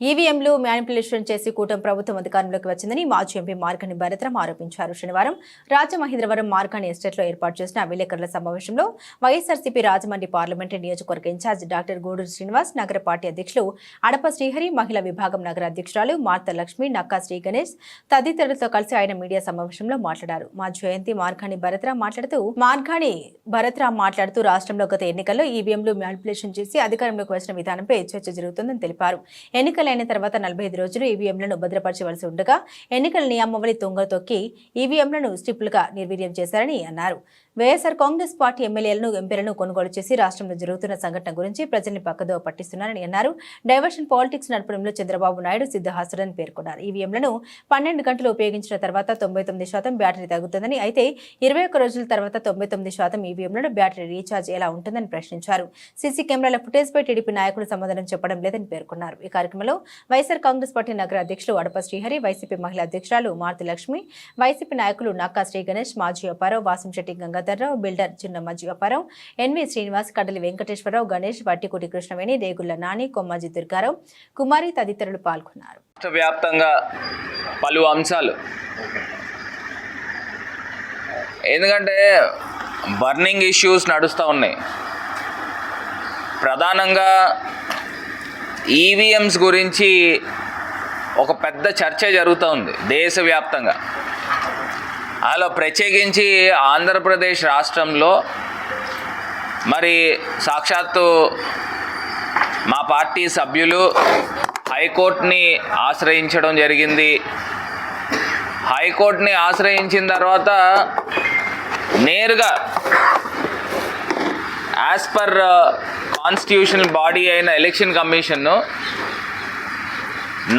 ఈవీఎంలు మ్యానిపులేషన్ చేసి కూటమి ప్రభుత్వం అధికారంలోకి వచ్చిందని మాజీ ఎంపీ మార్కని భరత్రం ఆరోపించారు. శనివారం రాజమహేంద్రవరం మార్కని ఎస్టేట్లో ఏర్పాటు చేసిన విలేకరుల సమావేశంలో వైఎస్ఆర్సీపీ రాజమండ్రి పార్లమెంటరీ నియోజకవర్గ in charge doctor Guduru Srinivas నగర పార్టీ అధ్యక్షులు అడప శ్రీహరి మహిళా విభాగం నగర అధ్యక్షురాలు మార్త లక్ష్మి నక్కా శ్రీ గణేష్ తదితరులతో కలిసి ఆయన మీడియా సమావేశంలో మాట్లాడారు. మా జయంతి మార్గాని భరత్రాం మాట్లాడుతూ మార్గాని భరత్రాం మాట్లాడుతూ రాష్ట్రంలో గత ఎన్నికల్లో ఈవీఎంలు మ్యానిపులేషన్ చేసి అధికారంలోకి వచ్చిన విధానంపై చర్చ జరుగుతుందని తెలిపారు. ఎన్నికల ఎన్నికలైన తర్వాత నలభై ఐదు రోజులు ఈవీఎంలను భద్రపరచవలసి ఉండగా ఎన్నికల నియమావళి తొంగ తొక్కి ఈవీఎంలను స్ట్రిప్లుగా నిర్వీర్యం చేశారని అన్నారు. వైఎస్ఆర్ కాంగ్రెస్ పార్టీ ఎమ్మెల్యేలను ఎంపీలను కొనుగోలు చేసి రాష్ట్రంలో జరుగుతున్న సంఘటన గురించి ప్రజల్ని పక్కదో పట్టిస్తున్నారని అన్నారు. డైవర్షన్ పాలిటిక్స్ నడపడంలో చంద్రబాబు నాయుడు సిద్ధహాసుడని పేర్కొన్నారు. ఈవీఎంలను పన్నెండు గంటలు ఉపయోగించిన తర్వాత తొంభై తొమ్మిది శాతం బ్యాటరీ తగ్గుతుందని అయితే ఇరవై ఒక్క రోజుల తర్వాత తొంభై తొమ్మిది శాతం ఈవీఎంలను బ్యాటరీ రీఛార్జ్ ఎలా ఉంటుందని ప్రశ్నించారు. సీసీ కెమెరాల ఫుటేజ్పై టీడీపీ నాయకులు సమాధానం చెప్పడం లేదని పేర్కొన్నారు. ఈ కార్యక్రమంలో వైఎస్ఆర్ కాంగ్రెస్ పార్టీ నగర అధ్యక్షులు అడప శ్రీహరి వైసీపీ మహిళా అధ్యక్షురాలు మారుతి లక్ష్మి వైసీపీ నాయకులు నక్కా శ్రీ గణేష్ మాజీ అప్పారావు వాసంశెట్టి గంగాధర్రావు బిల్డర్ చిన్న మజ్జి ఎన్వి శ్రీనివాస్ కడలి వెంకటేశ్వరరావు గణేష్ వట్టికోటి కృష్ణవేణి రేగుళ్ళ నాని కొమ్మాజి దుర్గారావు కుమారి తదితరులు పాల్గొన్నారు. రాష్ట్ర వ్యాప్తంగా పలు అంశాలు. ఎందుకంటే బర్నింగ్ ఇష్యూస్ నడుస్తూ ఉన్నాయి. ప్రధానంగా ఈవీఎంస్ గురించి ఒక పెద్ద చర్చ జరుగుతూ ఉంది దేశవ్యాప్తంగా. అలా ప్రత్యేకించి ఆంధ్రప్రదేశ్ రాష్ట్రంలో మరి సాక్షాత్తు మా పార్టీ సభ్యులు హైకోర్టుని ఆశ్రయించడం జరిగింది. హైకోర్టుని ఆశ్రయించిన తర్వాత నేరుగా యాజ్ పర్ కాన్స్టిట్యూషనల్ బాడీ అయిన ఎలక్షన్ కమిషన్ను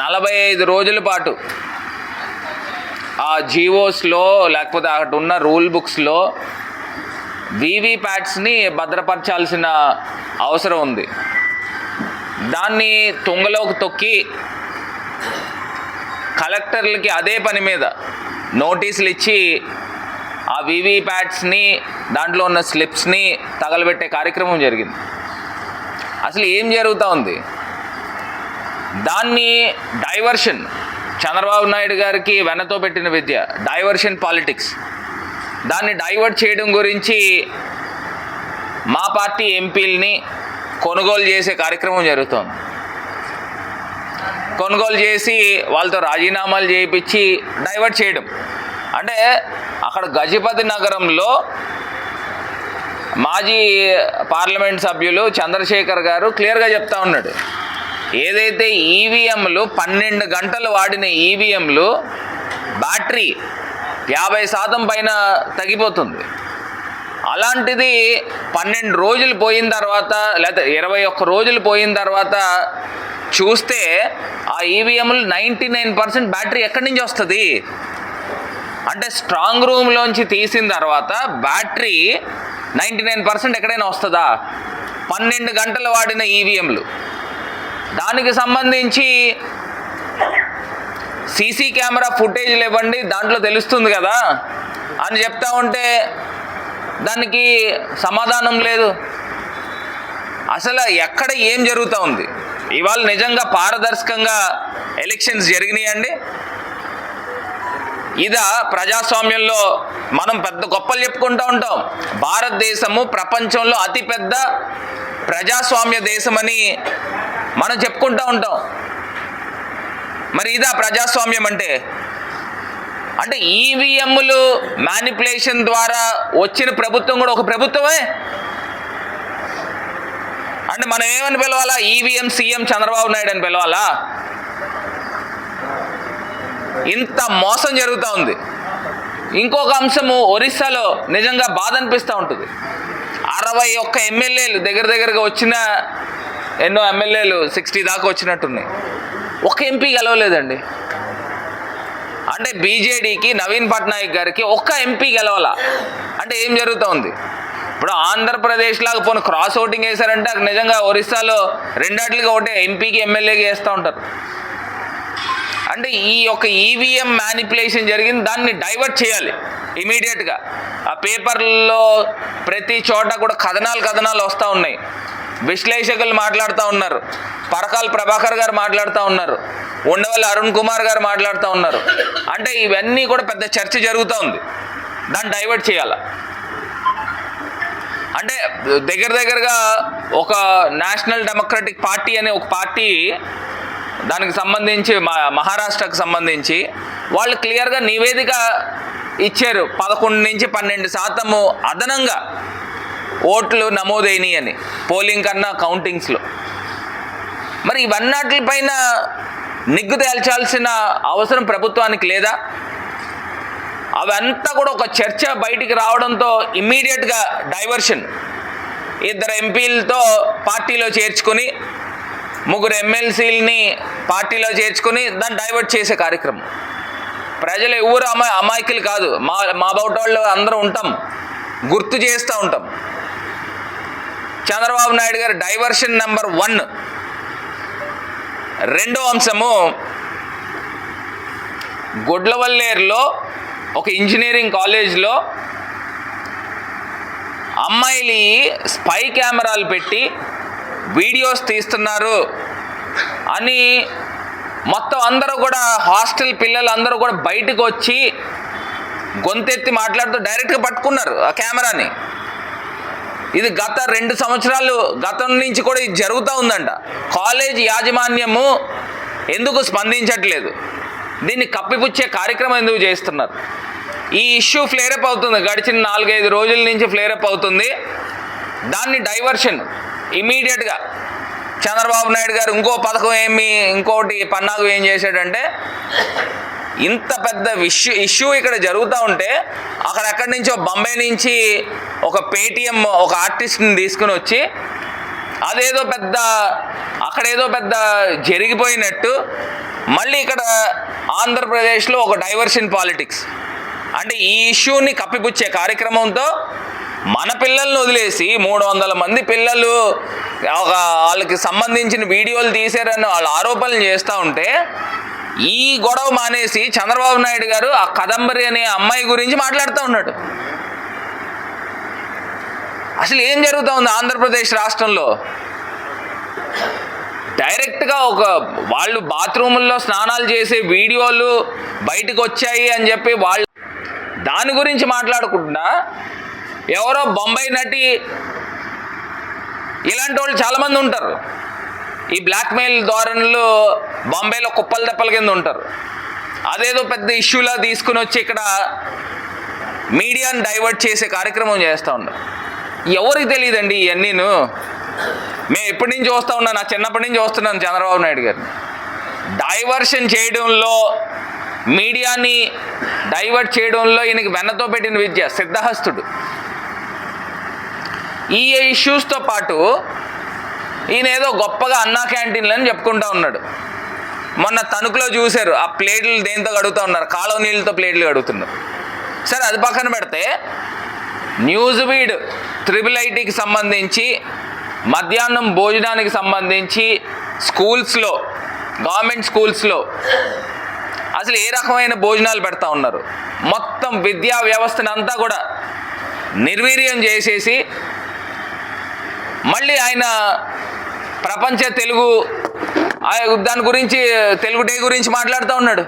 నలభై ఐదు రోజుల పాటు ఆ జీవోస్లో లేకపోతే అక్కడ ఉన్న రూల్ బుక్స్లో వీవీప్యాట్స్ని భద్రపరచాల్సిన అవసరం ఉంది. దాన్ని తుంగలోకి తొక్కి కలెక్టర్లకి అదే పని మీద నోటీసులు ఇచ్చి ఆ వీవీప్యాట్స్ని దాంట్లో ఉన్న స్లిప్స్ని తగలబెట్టే కార్యక్రమం జరిగింది. అసలు ఏం జరుగుతూ ఉంది? దాన్ని డైవర్షన్ చంద్రబాబు నాయుడు గారికి వెనతో పెట్టిన విద్య డైవర్షన్ పాలిటిక్స్. దాన్ని డైవర్ట్ చేయడం గురించి మా పార్టీ ఎంపీలని కొనుగోలు చేసే కార్యక్రమం జరుగుతోంది. కొనుగోలు చేసి వాళ్ళతో రాజీనామాలు చేయించి డైవర్ట్ చేయడం. అంటే అక్కడ గజపతి నగరంలో మాజీ పార్లమెంట్ సభ్యులు చంద్రశేఖర్ గారు క్లియర్గా చెప్తా ఉన్నాడు. ఏదైతే ఈవీఎంలు పన్నెండు గంటలు వాడిన ఈవీఎంలు బ్యాటరీ యాభై శాతం పైన తగ్గిపోతుంది. అలాంటిది పన్నెండు రోజులు పోయిన తర్వాత లేదా ఇరవై ఒక్క రోజులు పోయిన తర్వాత చూస్తే ఆ ఈవీఎంలు నైంటీ నైన్ పర్సెంట్ బ్యాటరీ ఎక్కడి నుంచి వస్తుంది? అంటే స్ట్రాంగ్ రూమ్లోంచి తీసిన తర్వాత బ్యాటరీ నైంటీ నైన్ పర్సెంట్ ఎక్కడైనా వస్తుందా? పన్నెండు గంటలు వాడిన ఈవీఎంలు. దానికి సంబంధించి సీసీ కెమెరా ఫుటేజ్లు ఇవ్వండి దాంట్లో తెలుస్తుంది కదా. అని చెప్తా ఉంటే దానికి సమాధానం లేదు. అసలు ఎక్కడ ఏం జరుగుతూ ఉంది? ఇవాళ నిజంగా పారదర్శకంగా ఎలక్షన్స్ జరిగినాయండి. ఇదా ప్రజాస్వామ్యంలో మనం పెద్ద గొప్పలు చెప్పుకుంటూ ఉంటాం. భారతదేశము ప్రపంచంలో అతిపెద్ద ప్రజాస్వామ్య దేశమని మనం చెప్పుకుంటూ ఉంటాం. మరి ఇదా ప్రజాస్వామ్యం అంటే? అంటే ఈవీఎంలు మ్యానిపులేషన్ ద్వారా వచ్చిన ప్రభుత్వం కూడా ఒక ప్రభుత్వమే. అంటే మనం ఏమని పిలవాలా? ఈవీఎం సీఎం చంద్రబాబు నాయుడు అని పిలవాలా? ఇంత మోసం జరుగుతూ ఉంది. ఇంకొక అంశము ఒరిస్సాలో నిజంగా బాధ అనిపిస్తూ ఉంటుంది. అరవై ఒక్క ఎమ్మెల్యేలు దగ్గర దగ్గరగా వచ్చిన ఎన్నో ఎమ్మెల్యేలు సిక్స్టీ దాకా వచ్చినట్టున్నాయి. ఒక ఎంపీ గెలవలేదండి. అంటే బీజేడీకి నవీన్ పట్నాయక్ గారికి ఒక్క ఎంపీ గెలవాల. అంటే ఏం జరుగుతూ ఉంది? ఇప్పుడు ఆంధ్రప్రదేశ్ లాగా పోనీ క్రాస్ ఓటింగ్ వేశారంటే అక్కడ నిజంగా ఒరిస్సాలో రెండాట్లుగా ఒకటే ఎంపీకి ఎమ్మెల్యేకి వేస్తూ ఉంటారు. అంటే ఈ యొక్క ఈవీఎం మ్యానిపులేషన్ జరిగింది దాన్ని డైవర్ట్ చేయాలి ఇమీడియట్గా ఆ పేపర్లో ప్రతి చోట కూడా కథనాలు కథనాలు వస్తూ ఉన్నాయి. విశ్లేషకులు మాట్లాడుతూ ఉన్నారు. పరకాల ప్రభాకర్ గారు మాట్లాడుతూ ఉన్నారు. ఉండవల్లి అరుణ్ కుమార్ గారు మాట్లాడుతూ ఉన్నారు. అంటే ఇవన్నీ కూడా పెద్ద చర్చ జరుగుతూ ఉంది. దాన్ని డైవర్ట్ చేయాల? అంటే దగ్గర దగ్గరగా ఒక నేషనల్ డెమోక్రటిక్ పార్టీ అనే ఒక పార్టీ దానికి సంబంధించి మహారాష్ట్రకు సంబంధించి వాళ్ళు క్లియర్గా నివేదిక ఇచ్చారు. పదకొండు నుంచి పన్నెండు శాతము అదనంగా. ఓట్లు నమోదైనవి అని పోలింగ్ కన్నా కౌంటింగ్స్లో. మరి ఇవన్నట్లపైన నిగ్గు తేల్చాల్సిన అవసరం ప్రభుత్వానికి లేదా? అవంతా కూడా ఒక చర్చ బయటికి రావడంతో ఇమ్మీడియట్గా డైవర్షన్. ఇద్దరు ఎంపీలతో పార్టీలో చేర్చుకొని ముగ్గురు ఎమ్మెల్సీలని పార్టీలో చేర్చుకొని దాన్ని డైవర్ట్ చేసే కార్యక్రమం. ప్రజలు ఎవరు అమా అమాయకులు కాదు. మా మా బౌట వాళ్ళు అందరూ ఉంటాం. గుర్తు చేస్తూ ఉంటాం. చంద్రబాబు నాయుడు గారు డైవర్షన్ నెంబర్ వన్. రెండో అంశము గుడ్లవల్లేరులో ఒక ఇంజనీరింగ్ కాలేజ్లో అమ్మాయిలు స్పై కెమెరాలు పెట్టి వీడియోస్ తీస్తున్నారు అని మొత్తం అందరూ కూడా హాస్టల్ పిల్లలు అందరూ కూడా బయటకు వచ్చి గొంతెత్తి మాట్లాడుతూ డైరెక్ట్గా పట్టుకున్నారు ఆ కెమెరాని. ఇది గత రెండు సంవత్సరాలు గతం నుంచి కూడా ఇది జరుగుతూ ఉందంట. కాలేజ్ యాజమాన్యము ఎందుకు స్పందించట్లేదు? దీన్ని కప్పిపుచ్చే కార్యక్రమం ఎందుకు చేస్తున్నారు? ఈ ఇష్యూ ఫ్లేరప్ అవుతుంది గడిచిన నాలుగైదు రోజుల నుంచి ఫ్లేరప్ అవుతుంది. దాన్ని డైవర్షన్ ఇమీడియట్గా చంద్రబాబు నాయుడు గారు ఇంకో పథకం ఏమి ఇంకోటి పన్నాగు ఏం చేశాడంటే ఇంత పెద్ద ఇష్యూ ఇష్యూ ఇక్కడ జరుగుతూ ఉంటే అక్కడ ఎక్కడి నుంచో బొంబాయి నుంచి ఒక పేటిఎం ఒక ఆర్టిస్ట్ని తీసుకుని వచ్చి అదేదో పెద్ద అక్కడేదో పెద్ద జరిగిపోయినట్టు మళ్ళీ ఇక్కడ ఆంధ్రప్రదేశ్లో ఒక డైవర్షన్ పాలిటిక్స్. అంటే ఈ ఇష్యూని కప్పిపుచ్చే కార్యక్రమంతో మన పిల్లల్ని వదిలేసి మూడు వందల మంది పిల్లలు ఒక వాళ్ళకి సంబంధించిన వీడియోలు తీశారని వాళ్ళు ఆరోపణలు చేస్తూ ఉంటే ఈ గొడవ మానేసి చంద్రబాబు నాయుడు గారు ఆ కదంబరి అనే అమ్మాయి గురించి మాట్లాడుతూ ఉన్నాడు. అసలు ఏం జరుగుతూ ఉంది ఆంధ్రప్రదేశ్ రాష్ట్రంలో? డైరెక్ట్గా ఒక వాళ్ళు బాత్రూముల్లో స్నానాలు చేసే వీడియోలు బయటకు వచ్చాయి అని చెప్పి వాళ్ళు దాని గురించి మాట్లాడకుండా ఎవరో బొంబాయి నటి ఇలాంటి వాళ్ళు చాలామంది ఉంటారు. ఈ బ్లాక్మెయిల్ ధోరణులు బాంబేలో కుప్పల దెప్పల కింద ఉంటారు. అదేదో పెద్ద ఇష్యూలా తీసుకుని వచ్చి ఇక్కడ మీడియాని డైవర్ట్ చేసే కార్యక్రమం చేస్తూ ఉన్నారు. ఎవరికి తెలియదండి ఇవన్నీను మేము ఎప్పటి నుంచి వస్తూ ఉన్నాను నా చిన్నప్పటి నుంచి వస్తున్నాను చంద్రబాబు నాయుడు గారిని. డైవర్షన్ చేయడంలో మీడియాని డైవర్ట్ చేయడంలో ఈయనకి వెన్నతో పెట్టిన విద్య సిద్ధహస్తుడు. ఈ ఇష్యూస్తో పాటు ఈయన ఏదో గొప్పగా అన్నా క్యాంటీన్లు అని చెప్పుకుంటా ఉన్నాడు. మొన్న తణుకులో చూశారు ఆ ప్లేట్లు దేంతో కడుగుతూ ఉన్నారు? కాలువ నీళ్ళతో ప్లేట్లు కడుగుతున్నారు. సరే అది పక్కన పెడితే న్యూస్ వీడ్ త్రిబుల్ ఐటీకి సంబంధించి మధ్యాహ్నం భోజనానికి సంబంధించి స్కూల్స్లో గవర్నమెంట్ స్కూల్స్లో అసలు ఏ రకమైన భోజనాలు పెడతా ఉన్నారు? మొత్తం విద్యా వ్యవస్థను అంతా కూడా నిర్వీర్యం చేసేసి మళ్ళీ ఆయన ప్రపంచ తెలుగు ఆ- దాని గురించి తెలుగు డే గురించి మాట్లాడుతూ ఉన్నాడు.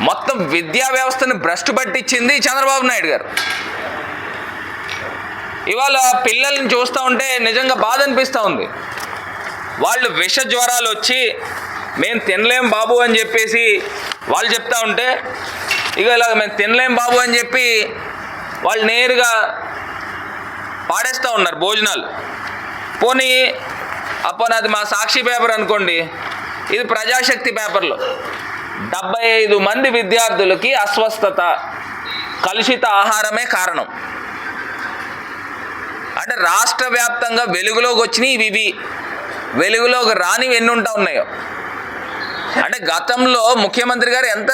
మొత్తం విద్యా వ్యవస్థను భ్రష్టు పట్టించింది చంద్రబాబు నాయుడు గారు. ఇవాళ పిల్లల్ని చూస్తూ ఉంటే నిజంగా బాధ అనిపిస్తూ ఉంది. వాళ్ళు విష జ్వరాలు వచ్చి మేము తినలేం బాబు అని చెప్పేసి వాళ్ళు చెప్తా ఉంటే ఇక ఇలాగ మేము తినలేం బాబు అని చెప్పి వాళ్ళు నేరుగా పాడేస్తూ ఉన్నారు భోజనాలు. పోనీ అప్పుడు అది మా సాక్షి పేపర్ అనుకోండి. ఇది ప్రజాశక్తి పేపర్లో. డెబ్బై ఐదు మంది విద్యార్థులకి అస్వస్థత కలుషిత ఆహారమే కారణం. అంటే రాష్ట్ర వ్యాప్తంగా వెలుగులోకి వచ్చినాయి ఇవి ఇవి. వెలుగులోకి రానివి ఎన్ని ఉంటా ఉన్నాయో. అంటే గతంలో ముఖ్యమంత్రి గారు ఎంత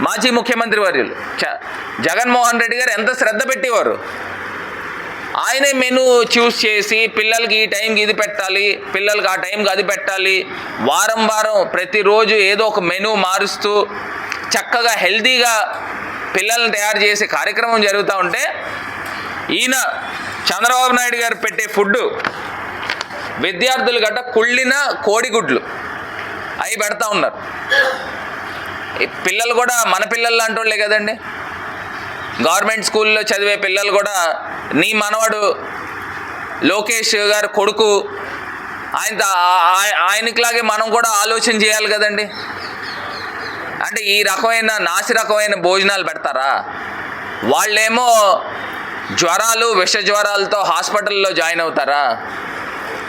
మాజీ ముఖ్యమంత్రి వర్యులు చ- జగన్మోహన్ రెడ్డి గారు ఎంత శ్రద్ధ పెట్టేవారు? ఆయనే మెను చూస్ చేసి పిల్లలకి ఈ టైంకి ఇది పెట్టాలి పిల్లలకి ఆ టైంకి అది పెట్టాలి. వారం వారం ప్రతిరోజు ఏదో ఒక మెను మారుస్తూ చక్కగా హెల్తీగా పిల్లల్ని తయారు చేసే కార్యక్రమం జరుగుతూ ఉంటే ఈయన చంద్రబాబు నాయుడు గారు పెట్టే ఫుడ్ విద్యార్థులు గట్ట కుళ్ళిన కోడిగుడ్లు అవి పెడతా ఉన్నారు. పిల్లలు కూడా మన పిల్లలు లాంటి వాళ్ళే కదండి. గవర్నమెంట్ స్కూల్లో చదివే పిల్లలు కూడా నీ మనవడు లోకేష్ గారు కొడుకు. ఆయన ఆయనకిలాగే మనం కూడా ఆలోచన చేయాలి కదండి. అంటే ఈ రకమైన నాసి రకమైన భోజనాలు పెడతారా? వాళ్ళేమో జ్వరాలు విష జ్వరాలతో హాస్పిటల్లో జాయిన్ అవుతారా?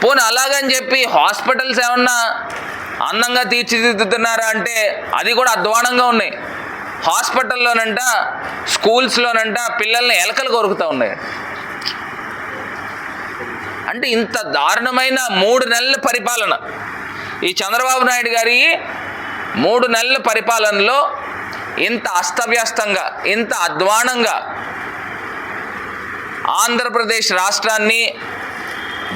పోనీ అలాగని చెప్పి హాస్పిటల్స్ ఏమన్నా అందంగా తీర్చిదిద్దుతున్నారా అంటే అది కూడా అధ్వానంగా ఉన్నాయి. హాస్పిటల్లోనంట స్కూల్స్లోనంట పిల్లల్ని ఎలకలు కొరుకుతూ ఉన్నాయి. అంటే ఇంత దారుణమైన మూడు నెలల పరిపాలన. ఈ చంద్రబాబు నాయుడు గారి మూడు నెలల పరిపాలనలో ఇంత అస్తవ్యస్తంగా ఇంత అధ్వానంగా ఆంధ్రప్రదేశ్ రాష్ట్రాన్ని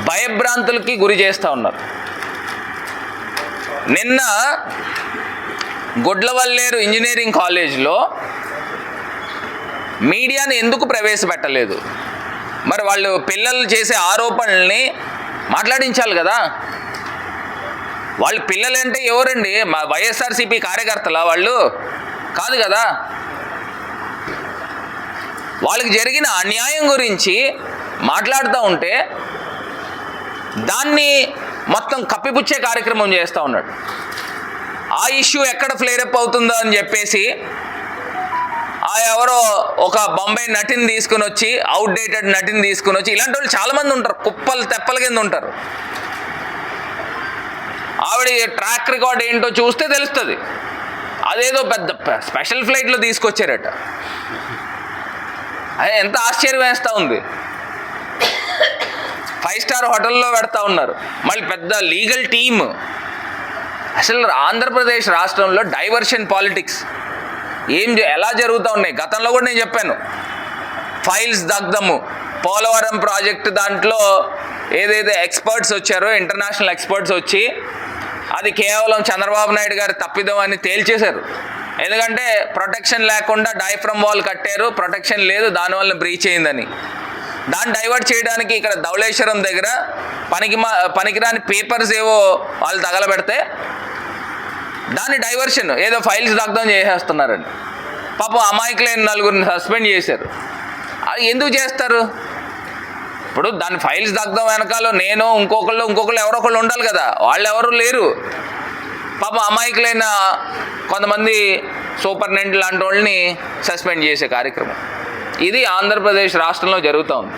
భయభ్రాంతులకి గురి చేస్తూ ఉన్నారు. నిన్న గుడ్లవల్లేరు ఇంజనీరింగ్ కాలేజ్లో మీడియాను ఎందుకు ప్రవేశపెట్టలేదు? మరి వాళ్ళు పిల్లలు చేసే ఆరోపణల్ని మాట్లాడించాలి కదా. వాళ్ళు పిల్లలంటే ఎవరండి? మా వైఎస్ఆర్సీపీ కార్యకర్తలా వాళ్ళు? కాదు కదా. వాళ్ళకి జరిగిన అన్యాయం గురించి మాట్లాడుతూ ఉంటే దాన్ని మొత్తం కప్పిపుచ్చే కార్యక్రమం చేస్తూ ఉన్నాడు. ఆ ఇష్యూ ఎక్కడ ఫ్లేరప్ అవుతుందో అని చెప్పేసి ఎవరో ఒక బొంబాయి నటిని తీసుకుని వచ్చి అవుట్డేటెడ్ నటిని తీసుకుని వచ్చి ఇలాంటి వాళ్ళు చాలామంది ఉంటారు. కుప్పలు తెప్పల కింద ఉంటారు. ఆవిడ ట్రాక్ రికార్డ్ ఏంటో చూస్తే తెలుస్తుంది. అదేదో పెద్ద స్పెషల్ ఫ్లైట్లో తీసుకొచ్చారట. అదే ఎంత ఆశ్చర్యం వేస్తూ ఉంది. ఫైవ్ స్టార్ హోటల్లో పెడతా ఉన్నారు. మళ్ళీ పెద్ద లీగల్ టీమ్ అసలు ఆంధ్రప్రదేశ్ రాష్ట్రంలో డైవర్షన్ పాలిటిక్స్ ఏం ఎలా జరుగుతూ ఉన్నాయి? గతంలో కూడా నేను చెప్పాను. ఫైల్స్ దగ్ధము. పోలవరం ప్రాజెక్ట్ దాంట్లో ఏదైతే ఎక్స్పర్ట్స్ వచ్చారో ఇంటర్నేషనల్ ఎక్స్పర్ట్స్ వచ్చి అది కేవలం చంద్రబాబు నాయుడు గారి తప్పిదం అని తేల్చేశారు. ఎందుకంటే ప్రొటెక్షన్ లేకుండా డైఫ్రమ్ వాల్ కట్టారు. ప్రొటెక్షన్ లేదు దానివల్ల బ్రీచ్ అయిందని. దాన్ని డైవర్ట్ చేయడానికి ఇక్కడ ధవళేశ్వరం దగ్గర పనికి మా పనికిరాని పేపర్స్ ఏవో వాళ్ళు తగలబెడితే దాని డైవర్షన్ ఏదో ఫైల్స్ దగ్ధం చేసేస్తున్నారండి పాపం అమాయకులైన నలుగురిని సస్పెండ్ చేశారు. అది ఎందుకు చేస్తారు? ఇప్పుడు దాని ఫైల్స్ దగ్ధం వెనకాల నేను ఇంకొకళ్ళు ఇంకొకళ్ళు ఎవరో ఒకళ్ళు ఉండాలి కదా. వాళ్ళు ఎవరు లేరు. పాపం అమాయకులైన కొంతమంది సూపర్నెంట్ లాంటి వాళ్ళని సస్పెండ్ చేసే కార్యక్రమం. ఇది ఆంధ్రప్రదేశ్ రాష్ట్రంలో జరుగుతూ ఉంది.